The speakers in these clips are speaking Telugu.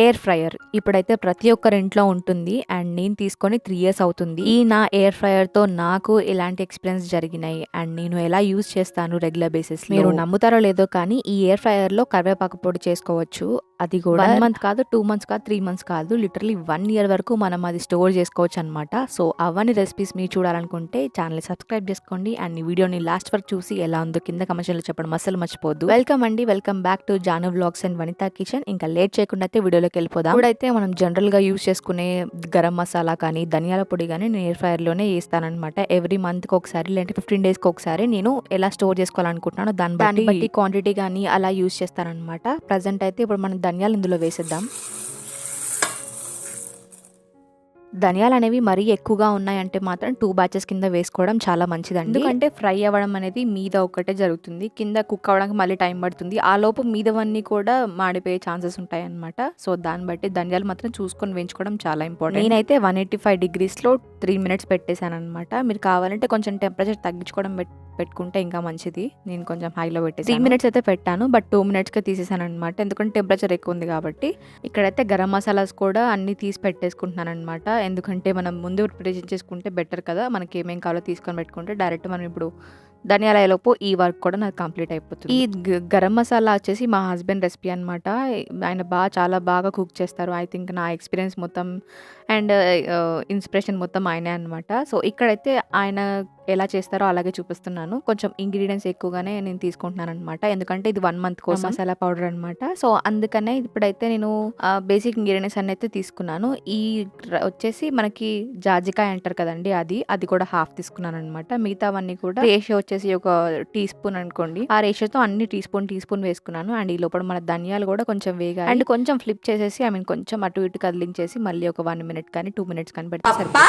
ఎయిర్ ఫ్రయర్ ఇప్పుడైతే ప్రతి ఒక్కరి ఇంట్లో ఉంటుంది అండ్ నేను తీసుకొని త్రీ ఇయర్స్ అవుతుంది. ఈ నా ఎయిర్ ఫ్రయర్తో నాకు ఎలాంటి ఎక్స్పీరియన్స్ జరిగినాయి అండ్ నేను ఎలా యూజ్ చేస్తాను రెగ్యులర్ బేసిస్ మీరు నమ్ముతారో లేదో కానీ ఈ ఎయిర్ ఫ్రయర్లో కరివేపాకు పొడి చేసుకోవచ్చు. అది కూడా వన్ మంత్ కాదు టూ మంత్స్ కాదు త్రీ మంత్స్ కాదు. లిటరలీ వన్ ఇయర్ వరకు మనం అది స్టోర్ చేసుకోవచ్చు అనమాట సో అవన్నీ రెసిపీస్ మీరు చూడాలనుకుంటే ఛానల్ సబ్స్క్రైబ్ చేసుకోండి అండ్ ఈ వీడియోని లాస్ట్ వరకు చూసి ఎలా ఉందో కింద కమర్షియల్ చెప్పడం అసలు మర్చిపోద్దు వెల్కమ్ అండి. Welcome back to Janu vlogs and Vanitha kitchen ఇంకా లేట్ చేయకుండా అయితే వీడియోలోకి వెళ్ళిపోదాం ఇప్పుడైతే మనం జనరల్గా యూస్ చేసుకునే గరం మసాలా కానీ ధనియాల పొడి కానీ నేను ఎయిర్ ఫ్రైయర్లోనే వేస్తానమాట ఎవ్రీ మంత్కి ఒకసారి లేదంటే ఫిఫ్టీన్ డేస్కి ఒకసారి నేను ఎలా స్టోర్ చేసుకోవాలనుకుంటున్నాను దాన్ని బట్టి బట్టి క్వాంటిటీ కానీ అలా యూస్ చేస్తానన్నమాట. ప్రజెంట్ అయితే ఇప్పుడు మనం ధనియాలు ఇందులో వేసేద్దాం. ధనియాలు అనేవి మరీ ఎక్కువగా ఉన్నాయంటే మాత్రం టూ బ్యాచెస్ కింద వేసుకోవడం చాలా మంచిదండి. ఎందుకంటే ఫ్రై అవ్వడం అనేది మీద ఒక్కటే జరుగుతుంది. కింద కుక్ అవ్వడానికి మళ్ళీ టైం పడుతుంది. ఆ లోపు మీదవన్నీ కూడా మాడిపోయే ఛాన్సెస్ ఉంటాయి అనమాట సో దాన్ని బట్టి ధనియాలు మాత్రం చూసుకొని వేయించుకోవడం చాలా ఇంపార్టెంట్ నేనైతే వన్ ఎయిటీ ఫైవ్ డిగ్రీస్లో త్రీ మినిట్స్ పెట్టేశాను అనమాట మీరు కావాలంటే కొంచెం టెంపరేచర్ తగ్గించుకోవడం పెట్టుకుంటే ఇంకా మంచిది. నేను కొంచెం హైలో పెట్టేసి త్రీ మినిట్స్ అయితే పెట్టాను బట్ టూ మినిట్స్కి తీసేసాను అనమాట ఎందుకంటే టెంపరేచర్ ఎక్కువ ఉంది కాబట్టి. ఇక్కడైతే గరం మసాలాస్ కూడా అన్ని తీసి పెట్టేసుకుంటున్నాను అనమాట ఎందుకంటే మనం ముందు ప్రిపరేషన్ చేసుకుంటే బెటర్ కదా. మనకి ఏమేం కావాలో తీసుకొని పెట్టుకుంటే డైరెక్ట్ మనం ఇప్పుడు ధనియాలలోపు ఈ వర్క్ కూడా నాకు కంప్లీట్ అయిపోతుంది. ఈ గరం మసాలా వచ్చేసి మా హస్బెండ్ రెసిపీ అనమాట ఆయన బాగా చాలా బాగా కుక్ చేస్తారు. ఐ థింక్ నా ఎక్స్పీరియన్స్ మొత్తం అండ్ ఇన్స్పిరేషన్ మొత్తం ఆయనే అనమాట సో ఇక్కడైతే ఆయన ఎలా చేస్తారో అలాగే చూపిస్తున్నాను. కొంచెం ఇంగ్రీడియంట్స్ ఎక్కువగానే నేను తీసుకుంటున్నాను అనమాట ఎందుకంటే ఇది వన్ మంత్ కోసం. మసాలా పౌడర్ అనమాట సో అందుకనే ఇప్పుడైతే నేను బేసిక్ ఇంగ్రీడియంట్స్ అన్ని అయితే తీసుకున్నాను. ఈ వచ్చేసి మనకి జాజికాయ అంటారు కదండి అది. అది కూడా హాఫ్ తీసుకున్నాను అనమాట మిగతావన్నీ కూడా రేషియో వచ్చేసి ఒక టీ స్పూన్ అనుకోండి. ఆ రేషియోతో అన్ని టీ స్పూన్ టీ స్పూన్ వేసుకున్నాను. అండ్ ఈ లోపల మన ధనియాలు కూడా కొంచెం వేగా అండ్ కొంచెం ఫ్లిప్ చేసేసి ఐ మీన్ కొంచెం అటు ఇటు కదిలించేసి మళ్ళీ ఒక వన్ మినిట్ కానీ టూ మినిట్స్ కానీ పెడితే సరిపోతుంది.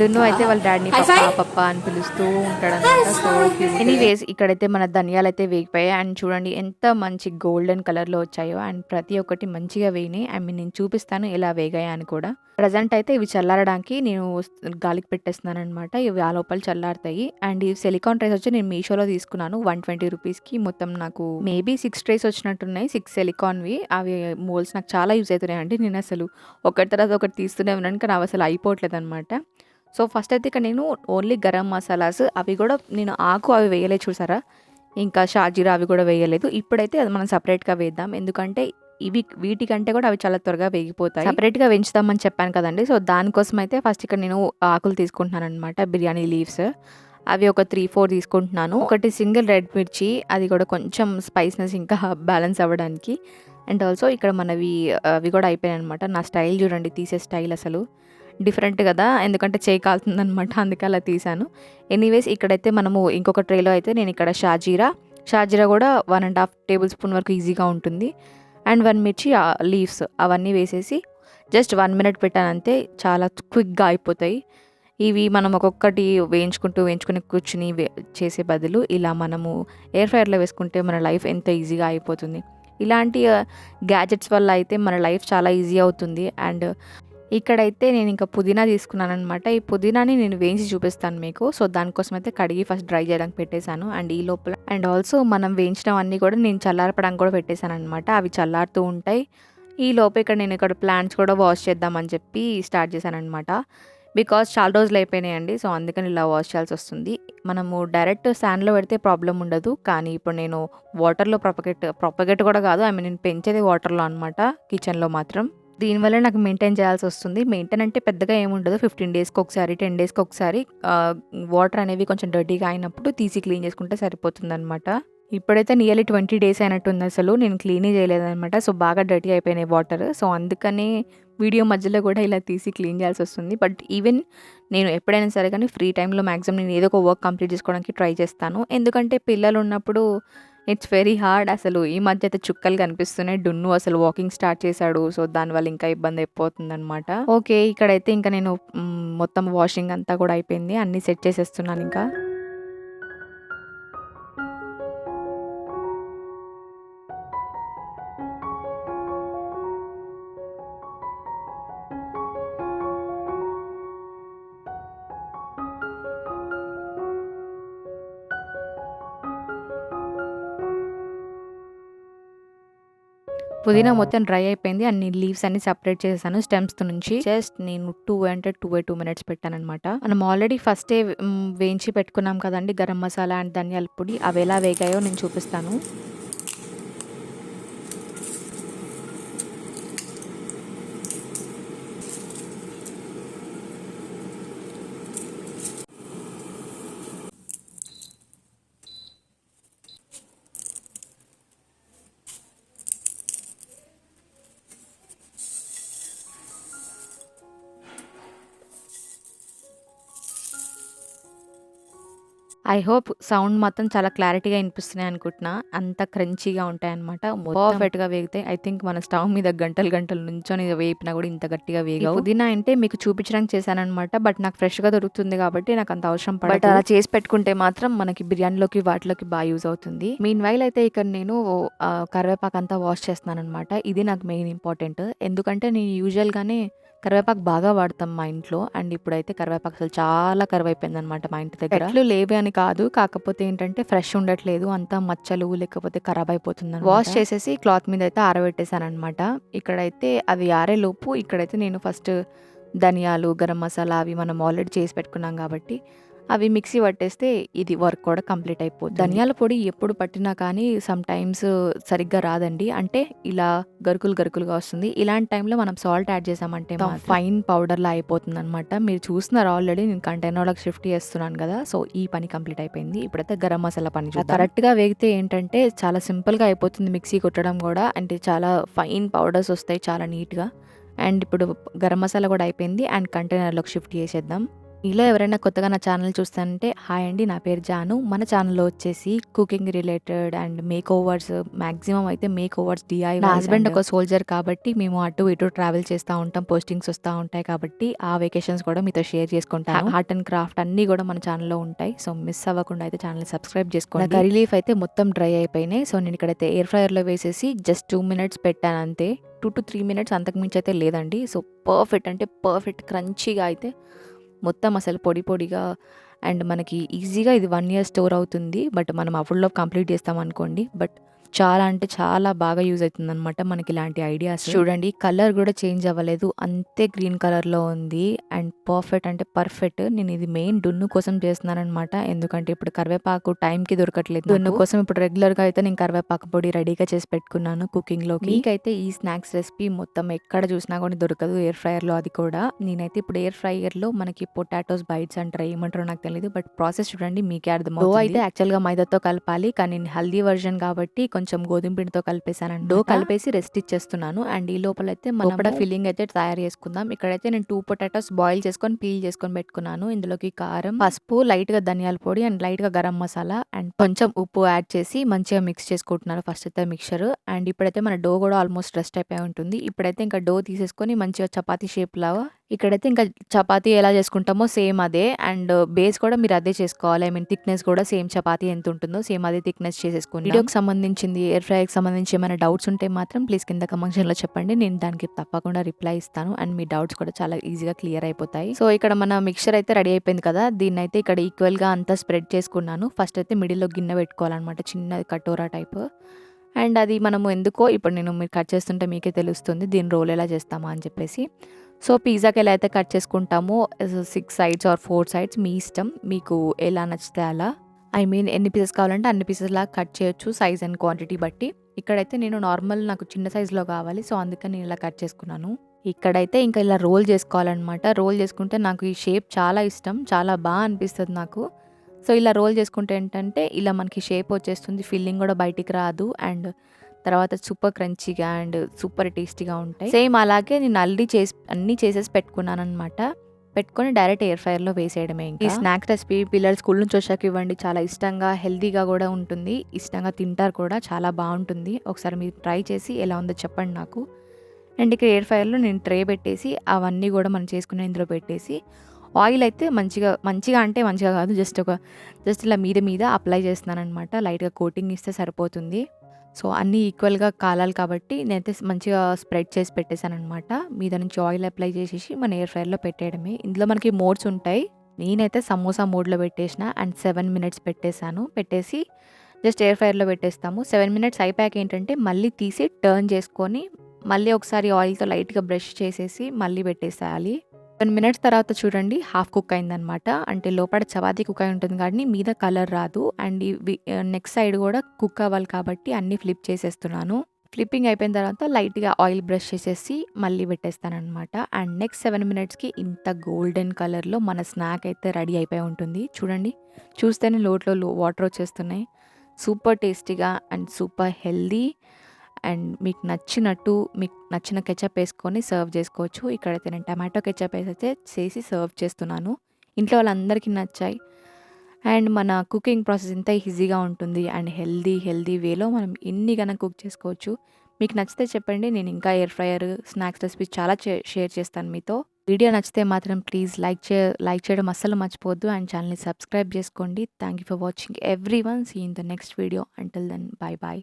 డున్ను అయితే వాళ్ళ డాడీని పప్పా అని పిలుస్తూ ఉంటాడు అనమాట సో ఎనీవేస్ ఇక్కడైతే మన ధనియాలు అయితే వేగిపోయాయి. అండ్ చూడండి ఎంత మంచి గోల్డెన్ కలర్లో వచ్చాయో. అండ్ ప్రతి ఒక్కటి మంచిగా వేయినాయి ఐ మీన్ నేను చూపిస్తాను ఎలా వేగాయా అని కూడా. ప్రజెంట్ అయితే ఇవి చల్లారడానికి నేను గాలికి పెట్టేస్తున్నాను అనమాట ఇవి ఆ లోపల చల్లారుతాయి. అండ్ ఈ సిలికాన్ ట్రేస్ వచ్చి నేను మీషోలో తీసుకున్నాను. వన్ ట్వంటీ రూపీస్కి. మొత్తం నాకు మేబీ సిక్స్ ట్రేస్ వచ్చినట్టున్నాయి. సిక్స్ సిలికాన్వి అవి మోల్స్ నాకు చాలా యూజ్ అవుతున్నాయి అండి నేను అసలు ఒకటి తర్వాత ఒకటి తీస్తూనే ఉన్నాను. కానీ అవి అసలు అయిపోవట్లేదు అనమాట సో ఫస్ట్ అయితే ఇక్కడ నేను ఓన్లీ గరం మసాలాస్ అవి కూడా నేను ఆకు అవి వేయలేదు చూసారా? ఇంకా షాజీరా అవి కూడా వేయలేదు. ఇప్పుడైతే అది మనం సపరేట్గా వేద్దాం. ఎందుకంటే ఇవి వీటికంటే కూడా అవి చాలా త్వరగా వేగిపోతాయి. సపరేట్గా పెంచుదామని చెప్పాను కదండి. సో దానికోసం అయితే ఫస్ట్ ఇక్కడ నేను ఆకులు తీసుకుంటున్నాను అనమాట బిర్యానీ లీవ్స్ అవి ఒక త్రీ ఫోర్ తీసుకుంటున్నాను. ఒకటి సింగిల్ రెడ్ మిర్చి అది కూడా కొంచెం స్పైస్నెస్ ఇంకా బ్యాలెన్స్ అవ్వడానికి. అండ్ ఆల్సో ఇక్కడ మనవి అవి కూడా అయిపోయాయి అనమాట నా స్టైల్ చూడండి తీసే స్టైల్ అసలు. డిఫరెంట్ కదా ఎందుకంటే చేయి కాలుతుందనమాట అందుకే అలా తీసాను ఎనీవేస్ ఇక్కడైతే మనము ఇంకొక ట్రేలో అయితే నేను ఇక్కడ షాజీరా. షాజీరా కూడా one and half tablespoon వరకు ఈజీగా ఉంటుంది. అండ్ వన్ మిర్చి లీవ్స్ అవన్నీ వేసేసి జస్ట్ వన్ మినిట్ పెట్టానంతే చాలా క్విక్గా అయిపోతాయి. ఇవి మనం ఒక్కొక్కటి వేయించుకుంటూ వేయించుకుని కూర్చుని వే- చేసే బదులు ఇలా మనము ఎయిర్ ఫ్రైయర్లో వేసుకుంటే మన లైఫ్ ఎంత ఈజీగా అయిపోతుంది. ఇలాంటి గ్యాజెట్స్ వల్ల అయితే మన లైఫ్ చాలా ఈజీ అవుతుంది. అండ్ ఇక్కడైతే నేను ఇంకా పుదీనా తీసుకున్నాను అనమాట ఈ పుదీనాని నేను వేయించి చూపిస్తాను మీకు. సో దానికోసం అయితే కడిగి ఫస్ట్ డ్రై చేయడానికి పెట్టేశాను. అండ్ ఈ లోపల అండ్ ఆల్సో మనం వేయించినవన్నీ కూడా నేను చల్లారపడానికి కూడా పెట్టేశాను అనమాట అవి చల్లారుతూ ఉంటాయి. ఈ లోపు ఇక్కడ నేను ఇక్కడ ప్లాంట్స్ కూడా వాష్ చేద్దామని చెప్పి స్టార్ట్ చేశాను అనమాట బికాస్ చాలా రోజులు అయిపోయినాయండి. సో అందుకని ఇలా వాష్ చేయాల్సి వస్తుంది. మనము డైరెక్ట్ శాండ్లో పెడితే ప్రాబ్లం ఉండదు. కానీ ఇప్పుడు నేను వాటర్లో ప్రొపగేట్ ప్రొపగేట్ కూడా కాదు. ఐ మీన్ నేను పెంచేది వాటర్లో అనమాట కిచెన్లో మాత్రం. దీనివల్ల నాకు మెయింటైన్ చేయాల్సి వస్తుంది. మెయింటైన్ అంటే పెద్దగా ఏముండదు ఫిఫ్టీన్ డేస్కి ఒకసారి టెన్ డేస్కి ఒకసారి వాటర్ అనేవి కొంచెం డర్టీగా అయినప్పుడు తీసి క్లీన్ చేసుకుంటే సరిపోతుంది అనమాట ఇప్పుడైతే నియర్లీ ట్వంటీ డేస్ అయినట్టుంది అసలు. నేను క్లీనే చేయలేదనమాట సో బాగా డర్టీ అయిపోయినాయి వాటర్. సో అందుకనే వీడియో మధ్యలో కూడా ఇలా తీసి క్లీన్ చేయాల్సి వస్తుంది. బట్ ఈవెన్ నేను ఎప్పుడైనా సరే కానీ ఫ్రీ టైంలో మ్యాక్సిమం నేను ఏదో ఒక వర్క్ కంప్లీట్ చేసుకోవడానికి ట్రై చేస్తాను. ఎందుకంటే పిల్లలు ఉన్నప్పుడు ఇట్స్ వెరీ హార్డ్ అసలు. ఈ మధ్య అయితే చుక్కలు కనిపిస్తున్నాయి. డున్ను అసలు వాకింగ్ స్టార్ట్ చేశాడు. సో దానివల్ల ఇంకా ఇబ్బంది అయిపోతుంది అనమాట ఓకే ఇక్కడైతే ఇంకా నేను మొత్తం వాషింగ్ అంతా కూడా అయిపోయింది. అన్ని సెట్ చేసేస్తున్నాను ఇంకా. పుదీనా మొత్తం డ్రై అయిపోయింది. అండ్ నేను లీవ్స్ అన్ని సెపరేట్ చేశాను స్టెమ్స్ నుంచి. జస్ట్ నేను టూ అంటే టూ టూ మినిట్స్ పెట్టాను అనమాట మనం ఆల్రెడీ ఫస్టే వేయించి పెట్టుకున్నాం కదండి. గరం మసాలా అండ్ ధనియాల పొడి. అవి ఎలా వేగాయో నేను చూపిస్తాను. ఐ హోప్ సౌండ్ మాత్రం చాలా క్లారిటీగా వినిపిస్తున్నాయి అనుకుంటున్నా. అంత క్రంచీగా ఉంటాయి అనమాట పర్ఫెక్ట్గా వేగితే ఐ థింక్ మన స్టవ్ మీద గంటలు గంటలు నుంచొని వేపినా కూడా ఇంత గట్టిగా వేగవు. పుదీనా అంటే మీకు చూపించడానికి చేశానమాట బట్ నాకు ఫ్రెష్గా దొరుకుతుంది కాబట్టి నాకు అంత అవసరం బట్ అలా చేసి పెట్టుకుంటే మాత్రం మనకి బిర్యానీలోకి వాటిలోకి బాగా యూజ్ అవుతుంది. మీన్ వైల్ అయితే ఇక్కడ నేను కరివేపాకు అంతా వాష్ చేస్తున్నాను అనమాట ఇది నాకు మెయిన్ ఇంపార్టెంట్. ఎందుకంటే నేను యూజువల్ గానే కరివేపాకు బాగా వాడతాం మా ఇంట్లో. అండ్ ఇప్పుడైతే కరివేపాకు అసలు చాలా కరువైపోయింది అనమాట మా ఇంటి దగ్గర. చెట్లు లేవే అని కాదు కాకపోతే ఏంటంటే ఫ్రెష్ ఉండట్లేదు అంతా మచ్చలు లేకపోతే ఖరాబ్ అయిపోతుంది వాష్ చేసేసి క్లాత్ మీద అయితే ఆరబెట్టేశాను అనమాట ఇక్కడైతే అది ఆరే లోపు ఇక్కడైతే నేను ఫస్ట్ ధనియాలు గరం మసాలా అవి మనం ఆల్రెడీ చేసి పెట్టుకున్నాం కాబట్టి అవి మిక్సీ పట్టేస్తే ఇది వర్క్ కూడా కంప్లీట్ అయిపోతుంది. ధనియాల పొడి ఎప్పుడు పట్టినా కానీ సమ్ టైమ్స్ సరిగ్గా రాదండి. అంటే ఇలా గరుకులు గరుకులుగా వస్తుంది. ఇలాంటి టైంలో మనం సాల్ట్ యాడ్ చేసామంటే ఫైన్ పౌడర్ లా అయిపోతుంది అనమాట మీరు చూస్తున్నారు ఆల్రెడీ. నేను కంటైనర్లోకి షిఫ్ట్ చేస్తున్నాను కదా. సో ఈ పని కంప్లీట్ అయిపోయింది. ఇప్పుడైతే గరం మసాలా పని కరెక్ట్గా వేగితే ఏంటంటే చాలా సింపుల్గా అయిపోతుంది మిక్సీ కొట్టడం కూడా. అంటే చాలా ఫైన్ పౌడర్స్ వస్తాయి చాలా నీట్గా అండ్ ఇప్పుడు గరం మసాలా కూడా అయిపోయింది. అండ్ కంటైనర్లోకి షిఫ్ట్ చేసేద్దాం. ఇలా ఎవరైనా కొత్తగా నా ఛానల్ చూస్తానంటే హాయ్ అండి నా పేరు జాను. మన ఛానల్లో వచ్చేసి cooking related and makeovers maximum అయితే మేక్ ఓవర్స్ డిఐ నా హస్బెండ్ ఒక సోల్జర్ కాబట్టి మేము అటు ఇటు ట్రావెల్ చేస్తూ ఉంటాం పోస్టింగ్స్ వస్తూ ఉంటాయి కాబట్టి ఆ వెకేషన్స్ కూడా మీతో షేర్ చేసుకుంటాను. ఆర్ట్ అండ్ క్రాఫ్ట్ అన్ని కూడా మన ఛానల్లో ఉంటాయి. సో మిస్ అవ్వకుండా అయితే ఛానల్ సబ్స్క్రైబ్ చేసుకోండి. కర్రీ లీఫ్ అయితే మొత్తం డ్రై అయిపోయినాయి. సో నేను ఇక్కడైతే ఎయిర్ ఫ్రైయర్లో వేసేసి జస్ట్ టూ మినిట్స్ పెట్టాను అంతే. టూ టు త్రీ మినిట్స్ అంతకుమించి అయితే లేదండి. సో పర్ఫెక్ట్ అంటే పర్ఫెక్ట్ క్రంచీగా అయితే మొత్తం అసలు పొడి పొడిగా అండ్ మనకి ఈజీగా ఇది వన్ ఇయర్ స్టోర్ అవుతుంది బట్ మనం అప్పుడులో కంప్లీట్ చేస్తాం అనుకోండి. బట్ చాలా అంటే చాలా బాగా యూజ్ అవుతుంది అనమాట మనకి ఇలాంటి ఐడియాస్. చూడండి కలర్ కూడా చేంజ్ అవ్వలేదు. అంతే గ్రీన్ కలర్లో ఉంది. అండ్ పర్ఫెక్ట్ అంటే పర్ఫెక్ట్. నేను ఇది మెయిన్ డున్ను కోసం చేస్తున్నాను అనమాట ఎందుకంటే ఇప్పుడు కరివేపాకు టైంకి దొరకట్లేదు డున్ను కోసం ఇప్పుడు రెగ్యులర్గా అయితే నేను కరివేపాకు పొడి రెడీగా చేసి పెట్టుకున్నాను కుకింగ్లోకి. మీకైతే ఈ స్నాక్స్ రెసిపీ మొత్తం ఎక్కడ చూసినా కూడా దొరకదు ఎయిర్ ఫ్రైయర్లో అది కూడా. నేనైతే ఇప్పుడు ఎయిర్ ఫ్రైయర్లో మనకి పొటాటోస్ బైట్స్ అంటారు. ఏమంటారో నాకు తెలియదు బట్ ప్రాసెస్ చూడండి మీకే అర్థం అయితే యాక్చువల్గా మైదాతో కలపాలి. కానీ నేను హెల్దీ వర్జన్ కాబట్టి కొంచెం గోధుమ పిండితో కలిపేసాను డో కలిపేసి రెస్ట్ ఇచ్చేస్తున్నాను. అండ్ ఈ లోపల అయితే మనం ఫిల్లింగ్ అయితే తయారు చేసుకుందాం. ఇక్కడైతే నేను టూ పొటాటోస్ బాయిల్ చేసుకొని పీల్ చేసుకొని పెట్టుకున్నాను. ఇందులోకి కారం పసుపు లైట్గా ధనియాల పొడి అండ్ లైట్గా గరం మసాలా అండ్ కొంచెం ఉప్పు యాడ్ చేసి మంచిగా మిక్స్ చేసుకుంటున్నాను ఫస్ట్ అయితే మిక్చర్ అండ్ ఇప్పుడైతే మన డో కూడా ఆల్మోస్ట్ రెస్ట్ అయిపోయి ఉంటుంది. ఇప్పుడైతే ఇంకా డో తీసేసుకొని మంచిగా చపాతీ షేప్ లాగా ఇక్కడైతే ఇంకా చపాతీ ఎలా చేసుకుంటామో సేమ్ అదే. అండ్ బేస్ కూడా మీరు అదే చేసుకోవాలి. ఐ మీన్ థిక్నెస్ కూడా సేమ్ చపాతీ ఎంత ఉంటుందో సేమ్ అదే థిక్నెస్ చేసేసుకోండి వీడియోకి సంబంధించింది ఎయిర్ ఫ్రైకి సంబంధించి ఏమైనా డౌట్స్ ఉంటే మాత్రం ప్లీజ్ కింద కమెంట్ చెప్పండి. నేను దానికి తప్పకుండా రిప్లై ఇస్తాను. అండ్ మీ డౌట్స్ కూడా చాలా ఈజీగా క్లియర్ అయిపోతాయి. సో ఇక్కడ మన మిక్చర్ అయితే రెడీ అయిపోయింది కదా. దీన్ని అయితే ఇక్కడ ఈక్వల్గా అంతా స్ప్రెడ్ చేసుకున్నాను. ఫస్ట్ అయితే మిడిల్లో గిన్నె పెట్టుకోవాలన్నమాట. చిన్న కటోరా టైప్. అండ్ అది మనము ఎందుకో ఇప్పుడు నేను మీరు కట్ చేస్తుంటే మీకే తెలుస్తుంది దీని రోల్ ఎలా చేస్తామా అని చెప్పేసి. సో పిజ్జాకి ఎలా అయితే కట్ చేసుకుంటామో six sides or four sides మీ ఇష్టం. మీకు ఎలా నచ్చితే అలా. ఐ మీన్ ఎన్ని పీసెస్ కావాలంటే అన్ని పీసెస్ లాగా కట్ చేయొచ్చు సైజ్ అండ్ క్వాంటిటీ బట్టి. ఇక్కడైతే నేను నార్మల్ నాకు చిన్న సైజులో కావాలి సో అందుకని నేను ఇలా కట్ చేసుకున్నాను. ఇక్కడైతే ఇంకా ఇలా రోల్ చేసుకోవాలన్నమాట. రోల్ చేసుకుంటే నాకు ఈ షేప్ చాలా ఇష్టం చాలా బాగా అనిపిస్తుంది నాకు. సో ఇలా రోల్ చేసుకుంటే ఏంటంటే ఇలా మనకి షేప్ వచ్చేస్తుంది ఫిల్లింగ్ కూడా బయటికి రాదు అండ్ తర్వాత సూపర్ క్రంచీగా అండ్ సూపర్ టేస్టీగా ఉంటాయి. సేమ్ అలాగే నేను ఆల్రెడీ చేసి అన్నీ చేసేసి పెట్టుకున్నాను అనమాట పెట్టుకొని డైరెక్ట్ ఎయిర్ ఫ్రైర్లో వేసేయడమే ఈ స్నాక్ రెసిపీ పిల్లలు స్కూల్ నుంచి వచ్చాక ఇవ్వండి చాలా ఇష్టంగా హెల్తీగా కూడా ఉంటుంది. ఇష్టంగా తింటారు కూడా చాలా బాగుంటుంది. ఒకసారి మీరు ట్రై చేసి ఎలా ఉందో చెప్పండి నాకు. అండ్ ఇక్కడ ఎయిర్ ఫ్రైర్లో నేను ట్రే పెట్టేసి అవన్నీ కూడా మనం చేసుకునే ఇందులో పెట్టేసి ఆయిల్ అయితే మంచిగా మంచిగా అంటే మంచిగా కాదు. జస్ట్ ఒక జస్ట్ ఇలా మీద మీద అప్లై చేస్తున్నాను అనమాట లైట్గా కోటింగ్ ఇస్తే సరిపోతుంది. సో అన్నీ ఈక్వల్గా కాలాలి కాబట్టి నేనైతే మంచిగా స్ప్రెడ్ చేసి పెట్టేశాను అనమాట మీద నుంచి ఆయిల్ అప్లై చేసేసి మన ఎయిర్ ఫ్రైర్లో పెట్టేయడమే. ఇందులో మనకి మోడ్స్ ఉంటాయి. నేనైతే సమోసా మోడ్లో పెట్టేసిన అండ్ సెవెన్ మినిట్స్ పెట్టేశాను. పెట్టేసి జస్ట్ ఎయిర్ ఫ్రైర్లో పెట్టేస్తాము. సెవెన్ మినిట్స్ అయిపోయాక ఏంటంటే మళ్ళీ తీసి టర్న్ చేసుకొని మళ్ళీ ఒకసారి ఆయిల్తో లైట్గా బ్రష్ చేసేసి మళ్ళీ పెట్టేసేయాలి. సెవెన్ మినిట్స్ తర్వాత చూడండి హాఫ్ కుక్ అయిందనమాట అంటే లోపల చపాతీ కుక్ అయి ఉంటుంది కానీ మీద కలర్ రాదు. అండ్ నెక్స్ట్ సైడ్ కూడా కుక్ అవ్వాలి కాబట్టి అన్నీ ఫ్లిప్ చేసేస్తున్నాను. ఫ్లిప్పింగ్ అయిపోయిన తర్వాత లైట్గా ఆయిల్ బ్రష్ చేసేసి మళ్ళీ పెట్టేస్తాను అనమాట అండ్ నెక్స్ట్ సెవెన్ మినిట్స్కి ఇంత గోల్డెన్ కలర్లో మన స్నాక్ అయితే రెడీ అయిపోయి ఉంటుంది. చూడండి చూస్తేనే లోట్లో వాటర్ వచ్చేస్తున్నాయి. సూపర్ టేస్టీగా అండ్ సూపర్ హెల్దీ. అండ్ మీకు నచ్చినట్టు మీకు నచ్చిన కెచప్ వేసుకొని సర్వ్ చేసుకోవచ్చు. ఇక్కడైతే నేను టమాటో కెచప్ వేసి అయితే చేసి సర్వ్ చేస్తున్నాను. ఇంట్లో వాళ్ళందరికీ నచ్చాయి. అండ్ మన కుకింగ్ ప్రాసెస్ ఇంత ఈజీగా ఉంటుంది అండ్ హెల్దీ హెల్దీ వేలో మనం ఎన్ని కన్నా కుక్ చేసుకోవచ్చు. మీకు నచ్చితే చెప్పండి. నేను ఇంకా ఎయిర్ ఫ్రైయర్ స్నాక్స్ రెసిపీస్ చాలా షేర్ చేస్తాను మీతో. వీడియో నచ్చితే మాత్రం ప్లీజ్ లైక్ చే లైక్ చేయడం అస్సలు మర్చిపోవద్దు అండ్ ఛానల్ని సబ్స్క్రైబ్ చేసుకోండి. Thank you for watching. Everyone see in the next video. Until then bye bye